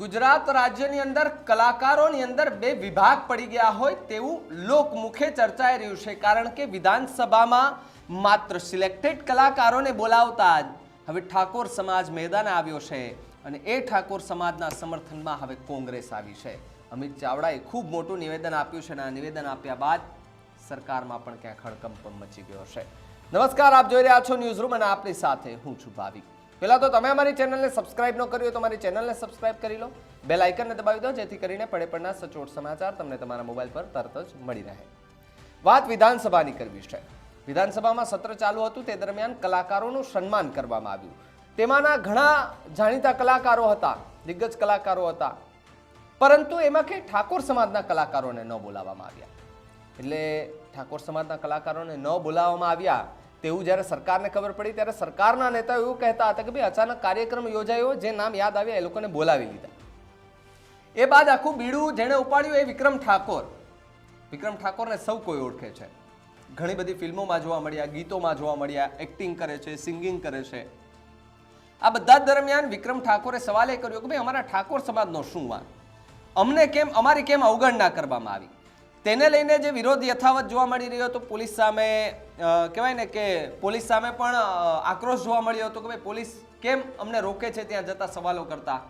ગુજરાત રાજ્યની અંદર કલાકારોની અંદર બે વિભાગ પડી ગયા હોય તેવું લોકમુખે ચર્ચાઈ રહ્યું છે. કારણ કે વિધાનસભામાં માત્ર સિલેક્ટેડ કલાકારોને બોલાવતા જ હવે ઠાકોર સમાજ મેદાને આવ્યો છે અને એ ઠાકોર સમાજના સમર્થનમાં હવે કોંગ્રેસ આવી છે. અમિત ચાવડાએ ખૂબ મોટું નિવેદન આપ્યું છે અને આ નિવેદન આપ્યા બાદ સરકારમાં પણ ક્યાંક હડકંપ મચી ગયો છે. નમસ્કાર, આપ જોઈ રહ્યા છો ન્યૂઝ રૂમ અને આપની સાથે હું છું ભાવિક. પહેલા તો તમે અમારી ચેનલને સબસ્ક્રાઇબ ન કરી હોય તો મારી ચેનલને સબસ્ક્રાઇબ કરી લો. બેલ આઇકનને દબાવી દો, જેથી કરીને પડે પડના સચોટ સમાચાર તમને તમારા મોબાઈલ પર તરત જ મળી રહે. વાત વિધાનસભાની કરવી છે. વિધાનસભામાં સત્ર ચાલુ હતું, તે દરમિયાન કલાકારોનું સન્માન કરવામાં આવ્યું. તેમાંના ઘણા જાણીતા કલાકારો હતા, દિગ્ગજ કલાકારો હતા. પરંતુ એમાં કે ઠાકોર સમાજના કલાકારોને ન બોલાવવામાં આવ્યા. એટલે ઠાકોર સમાજના કલાકારોને ન બોલાવવામાં આવ્યા તેવું જ્યારે સરકારને ખબર પડી ત્યારે સરકારના નેતાઓ એવું કહેતા હતા કે ભાઈ અચાનક કાર્યક્રમ યોજાયો, જે નામ યાદ આવ્યા, એ લોકોને બોલાવી લીધા. એ બાદ આખું બીડું જેણે ઉપાડ્યું એ વિક્રમ ઠાકોર. વિક્રમ ઠાકોરને સૌ કોઈ ઓળખે છે. ઘણી બધી ફિલ્મોમાં જોવા મળ્યા, ગીતોમાં જોવા મળ્યા એક્ટિંગ કરે છે સિંગિંગ કરે છે. આ બધા દરમિયાન વિક્રમ ઠાકોરે સવાલ એ કર્યો કે ભાઈ અમારા ઠાકોર સમાજનો શું વાંક? અમને કેમ, અમારી કેમ અવગણના કરવામાં આવી? તેને લઈને જે વિરોધ યથાવત જોવા મળી રહ્યો હતો, પોલીસ સામે કહેવાય ને કે પોલીસ સામે પણ આક્રોશ જોવા મળ્યો હતો કે ભાઈ પોલીસ કેમ અમને રોકે છે ત્યાં જતા સવાલો કરતા.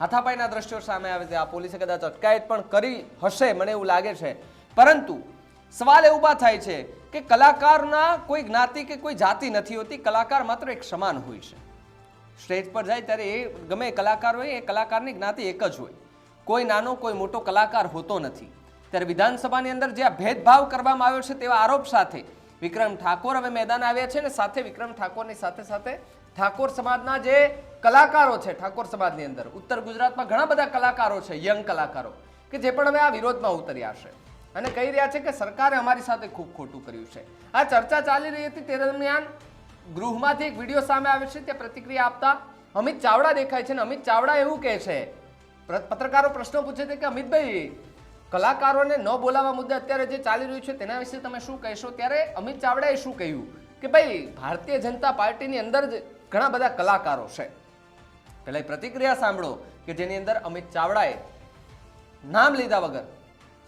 હાથાપાઈના દ્રશ્યો સામે આવે છે, આ પોલીસે કદાચ અટકાયત પણ કરી હશે, મને એવું લાગે છે. પરંતુ સવાલ એ ઊભા થાય છે કે કલાકારના કોઈ જ્ઞાતિ કે કોઈ જાતિ નથી હોતી, કલાકાર માત્ર એક સમાન હોય છે. સ્ટેજ પર જાય ત્યારે એ ગમે કલાકાર હોય, એ કલાકારની જ્ઞાતિ એક જ હોય. કોઈ નાનો કોઈ મોટો કલાકાર હોતો નથી. ત્યારે વિધાનસભાની અંદર જે આ ભેદભાવ કરવામાં આવ્યો છે તેવા આરોપ સાથે વિક્રમ ઠાકોર હવે મેદાન આવ્યા છે અને સાથે વિક્રમ ઠાકોરની સાથે સાથે ઠાકોર સમાજના જે કલાકારો છે, ઠાકોર સમાજની અંદર, ઉત્તર ગુજરાતમાં ઘણા બધા કલાકારો છે, યંગ કલાકારો, કે જે પણ હવે આ વિરોધમાં ઉતર્યા છે. અને કહી રહ્યા છે કે સરકારે અમારી સાથે ખૂબ ખોટું કર્યું છે. આ ચર્ચા ચાલી રહી હતી તે દરમિયાન ગૃહમાંથી એક વીડિયો સામે આવ્યો છે તે પ્રતિક્રિયા આપતા અમિત ચાવડા દેખાય છે અને અમિત ચાવડા એવું કહે છે પત્રકારો પ્રશ્નો પૂછે છે કે અમિતભાઈ કલાકારોને ન બોલાવવા મુદ્દે અત્યારે જે ચાલી રહ્યું છે તેના વિશે તમે શું કહેશો? ત્યારે અમિત ચાવડાએ શું કહ્યું? કે ભાઈ, ભારતીય જનતા પાર્ટીની અંદર જ ઘણા બધા કલાકારો છે. પહેલાં પ્રતિક્રિયા સાંભળો કે જેની અંદર અમિત ચાવડાએ નામ લીધા વગર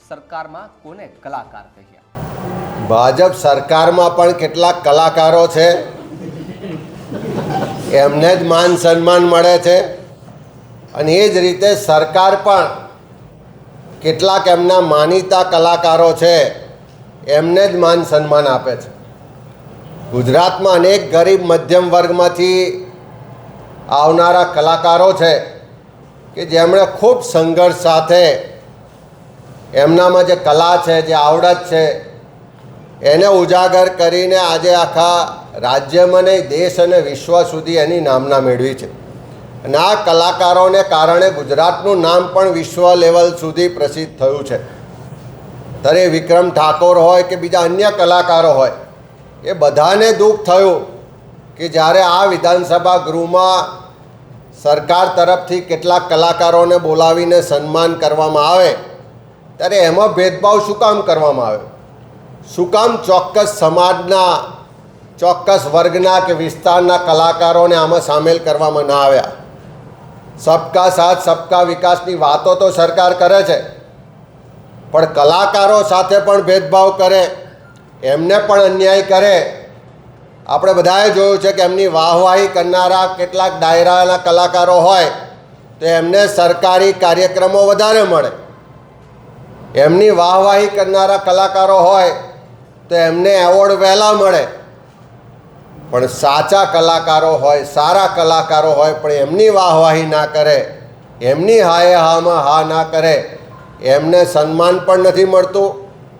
સરકારમાં કોને કલાકાર કહ્યા? ભાજપ સરકારમાં પણ કેટલાક કલાકારો છે. એમને જ માન સન્માન મળે છે. અને એ જ રીતે સરકાર પણ કેટલાક એમના માનીતા કલાકારો છે. એમને જ માન સન્માન આપે છે. ગુજરાતમાં અનેક ગરીબ મધ્યમ વર્ગમાંથી આવનારા કલાકારો છે કે જેમણે ખૂબ સંઘર્ષ સાથે એમનામાં જે કલા છે, જે આવડત છે, એને ઉજાગર કરીને આજે આખા રાજ્યમાં નહીં, દેશ અને વિશ્વ સુધી એની નામના મેળવી છે. અને આ કલાકારોને કારણે ગુજરાતનું નામ પણ વિશ્વ લેવલ સુધી પ્રસિદ્ધ થયું છે. ત્યારે વિક્રમ ઠાકોર હોય કે બીજા અન્ય કલાકારો હોય, એ બધાને દુઃખ થયું કે જ્યારે આ વિધાનસભા ગૃહમાં સરકાર તરફથી કેટલાક કલાકારોને બોલાવીને સન્માન કરવામાં આવે, ત્યારે એમાં ભેદભાવ શું કામ કરવામાં આવે? શું કામ ચોક્કસ સમાજના, ચોક્કસ વર્ગના કે વિસ્તારના કલાકારોને આમાં સામેલ કરવામાં ના આવ્યા? સબકા સાથ સબકા વિકાસની વાતો તો સરકાર કરે છે. પણ કલાકારો સાથે પણ ભેદભાવ કરે, એમને પણ અન્યાય કરે. આપણે બધાએ જોયું છે કે એમની વાહવાહી કરનારા કેટલાક ડાયરાના કલાકારો હોય, તો એમને સરકારી કાર્યક્રમો વધારે મળે. એમની વાહવાહી કરનારા કલાકારો હોય, તો એમને એવોર્ડ વહેલા મળે. પણ સાચા કલાકારો હોય, સારા કલાકારો હોય, પણ એમની વાહવાહી ના કરે, એમની હાએ હામાં હા ના કરે, એમને સન્માન પણ નથી મળતું,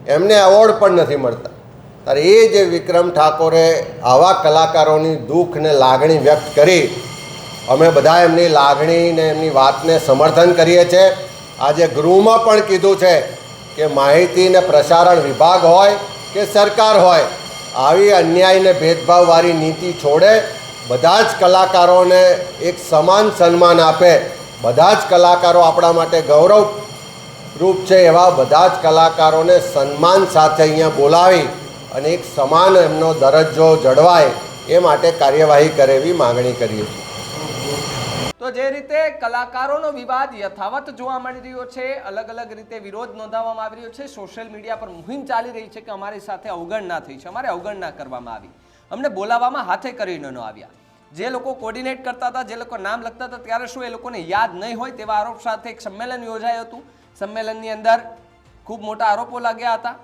એમને એવોર્ડ પણ નથી મળતા. ત્યારે એ જે વિક્રમ ઠાકોરે આવા કલાકારોની દુઃખ ને લાગણી વ્યક્ત કરી, અમે બધા એમની લાગણી ને એમની વાતને સમર્થન કરીએ છીએ. આજે ગૃહમાં પણ કીધું છે કે માહિતી ને પ્રસારણ વિભાગ હોય કે સરકાર હોય આવી અન્યાયને ભેદભાવવાળી નીતિ છોડે બધા જ કલાકારોને એક સમાન સન્માન આપે. બધા જ કલાકારો આપણા માટે ગૌરવ રૂપ છે એવા બધા જ કલાકારોને સન્માન સાથે અહીંયા બોલાવી અને એક સમાન એમનો દરજ્જો જળવાય એ માટે કાર્યવાહી કરેવી માગણી કરીએ છીએ. તો જે રીતે કલાકારોનો વિવાદ યથાવત જોવા મળી રહ્યો છે, અલગ અલગ રીતે વિરોધ નોંધાવવામાં આવી રહ્યો છે, સોશિયલ મીડિયા પર મુહિમ ચાલી રહી છે કે અમારી સાથે અવગણના થઈ છે, અમારે અવગણના કરવામાં આવી. અમને બોલાવવામાં હાથે કરીને ન આવ્યા. જે લોકો કોર્ડિનેટ કરતા હતા, જે લોકો નામ લખતા હતા, ત્યારે શું એ લોકોને યાદ નહીં હોય તેવા આરોપ સાથે એક સંમેલન યોજાયું હતું. સંમેલનની અંદર ખૂબ મોટા આરોપો લાગ્યા હતા.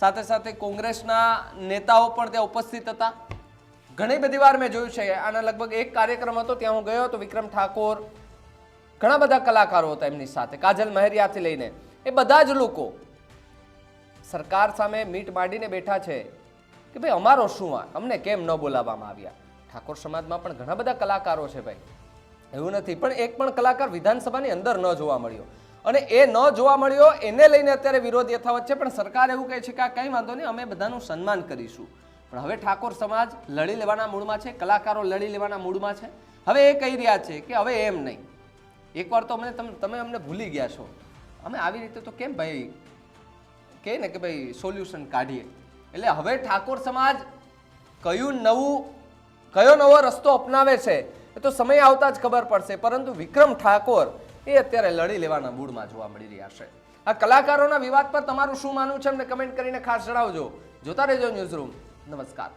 સાથે સાથે કોંગ્રેસના નેતાઓ પણ ત્યાં ઉપસ્થિત હતા. ઘણી બધી વાર મેં જોયું છે આના લગભગ એક કાર્યક્રમ હતો, ત્યાં હું ગયો હતો, વિક્રમ ઠાકોર. ઘણા બધા કલાકારો હતા એમની સાથે, કાજલ મહેરિયાથી લઈને. એ બધા જ લોકો સરકાર સામે મીટ માંડીને બેઠા છે કે ભાઈ, અમારો શું વાંક અમને કેમ ન બોલાવવામાં આવ્યા? ઠાકોર સમાજમાં પણ ઘણા બધા કલાકારો છે ભાઈ. એવું નથી, પણ એક પણ કલાકાર વિધાનસભાની અંદર ન જોવા મળ્યો. અને એ ન જોવા મળ્યો, એને લઈને અત્યારે વિરોધ યથાવત છે, પણ સરકાર એવું કહે છે કે આ કંઈ વાંધો નહીં, અમે બધાનું સન્માન કરીશું. પણ હવે ઠાકોર સમાજ લડી લેવાના મૂડમાં છે, કલાકારો લડી લેવાના મૂડમાં છે. હવે એ કહી રહ્યા છે કે હવે એમ નહીં. એકવાર તો અમને તમે અમને ભૂલી ગયા છો. અમે આવી રીતે તો કેમ ભાઈ કહે ને કે ભાઈ સોલ્યુશન કાઢીએ? એટલે હવે ઠાકોર સમાજ કયું નવું, કયો નવો રસ્તો અપનાવે છે એ તો સમય આવતા જ ખબર પડશે. પરંતુ વિક્રમ ઠાકોર એ અત્યારે લડી લેવાના મૂડમાં જોવા મળી રહ્યા છે. આ કલાકારોના વિવાદ પર તમારું શું માનવું છે? અમને કમેન્ટ કરીને ખાસ જણાવજો. જોતા રહેજો ન્યૂઝ રૂમ. નમસ્કાર